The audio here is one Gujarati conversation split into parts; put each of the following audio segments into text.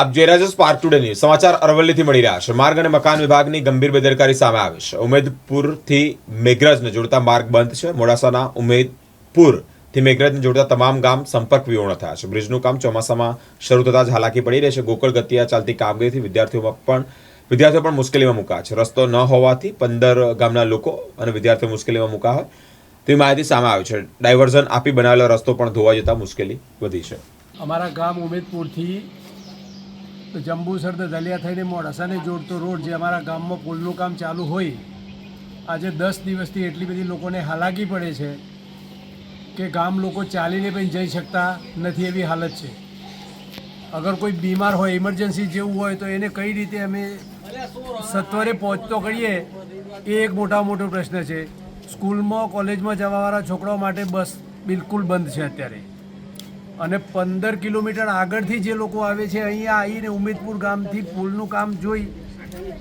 આપ જોઈ રહ્યા છો સ્પાર્ક ટુડે ન્યૂઝ સમાચાર અરવલ્લીથી મળી રહ્યા છે. માર્ગ અને મકાન વિભાગની ગંભીર બેદરકારી સામે આવી છે. ઉમેદપુરથી મેઘરજને જોડતા માર્ગ બંધ છે. મોડાસાના ઉમેદપુરથી મેઘરજને જોડતા તમામ ગામ સંપર્ક વિહોણ થયા છે. બ્રિજનું કામ ચોમાસામાં શરૂ થતાં જ હાલાકી પડી રહી છે. ગોકળ ગતિયા ચાલતી કામગીરીથી વિદ્યાર્થીઓમાં પણ વિદ્યાર્થીઓ પણ મુશ્કેલીમાં મુકાયા છે. રસ્તો ન હોવાથી પંદર ગામના લોકો અને વિદ્યાર્થીઓ મુશ્કેલીમાં મુકા હોય તેવી માહિતી સામે આવી છે. ડાયવર્ઝન આપી બનાવેલો રસ્તો પણ ધોવા જતા મુશ્કેલી વધી છે. અમારા ગામ ઉમેદપુરથી જંબુસર તો દલિયા થઈને મોડાસાને જોડતો રોડ જે અમારા ગામમાં પુલનું કામ ચાલુ હોય, આજે દસ દિવસથી એટલી બધી લોકોને હાલાકી પડે છે કે ગામ લોકો ચાલીને પણ જઈ શકતા નથી એવી હાલત છે. અગર કોઈ બીમાર હોય ઇમરજન્સી જેવું હોય, તો એને કઈ રીતે અમે સત્વરે પહોંચતો કરીએ, એ એક મોટા મોટો પ્રશ્ન છે. સ્કૂલમાં, કોલેજમાં જવાવાળા છોકરાઓ માટે બસ બિલકુલ બંધ છે અત્યારે. અને પંદર કિલોમીટર આગળથી જે લોકો આવે છે, અહીંયા આવીને ઉમેદપુર ગામથી પુલનું કામ જોઈ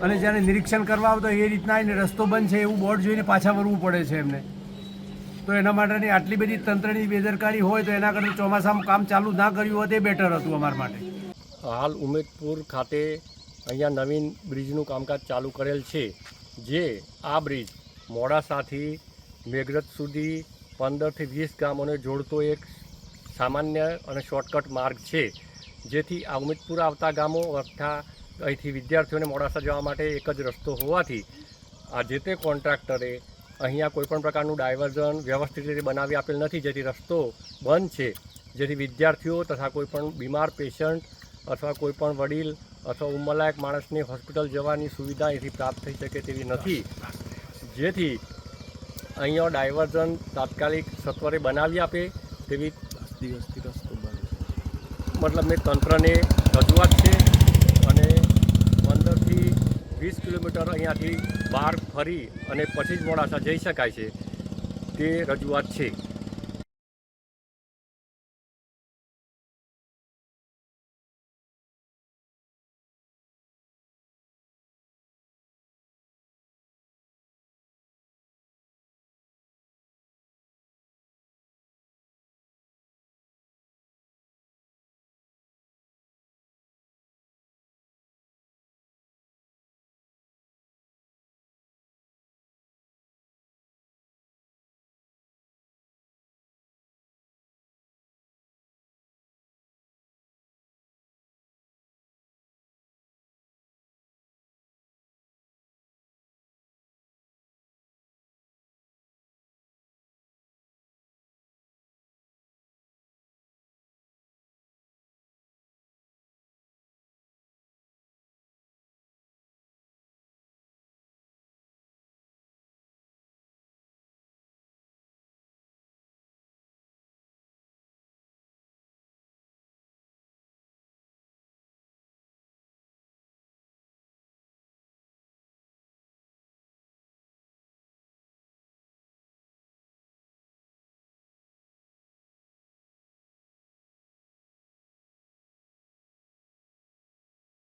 અને જ્યારે નિરીક્ષણ કરવા આવતો એ રીતના આવીને રસ્તો બંધ છે એવું બોર્ડ જોઈને પાછા વળવું પડે છે એમને. તો એના માટેની આટલી બધી તંત્રની બેદરકારી હોય તો એના કરતાં ચોમાસામાં કામ ચાલુ ના કર્યું હોત એ બેટર હતું અમારા માટે. હાલ ઉમેદપુર ખાતે અહીંયા નવીન બ્રિજનું કામકાજ ચાલુ કરેલ છે, જે આ બ્રિજ મોડાસાથી મેઘરજ સુધી પંદરથી વીસ ગામોને જોડતો એક સામાન્ય અને શોર્ટકટ માર્ગ છે, જેથી આ ઉમેદપુર આવતા ગામો તથા અહીંથી વિદ્યાર્થીઓને મોડાસા જવા માટે એક જ રસ્તો હોવાથી આ જે તે કોન્ટ્રાક્ટરે અહીંયા કોઈપણ પ્રકારનું ડાયવર્ઝન વ્યવસ્થિત રીતે બનાવી આપેલ નથી, જેથી રસ્તો બંધ છે, જેથી વિદ્યાર્થીઓ તથા કોઈપણ બીમાર પેશન્ટ અથવા કોઈપણ વડીલ અથવા ઉંમરલાયક માણસને હોસ્પિટલ જવાની સુવિધા અહીંથી પ્રાપ્ત થઈ શકે તેવી નથી. જેથી અહીંયા ડાયવર્ઝન તાત્કાલિક સત્વરે બનાવી આપે તેવી દિવસથી રસ્તો મતલબ મેં તંત્રને રજૂઆત છે અને પંદરથી વીસ કિલોમીટર અહીંયાથી બહાર ફરી અને પછી જ મોડાસા જઈ શકાય છે તે રજૂઆત છે.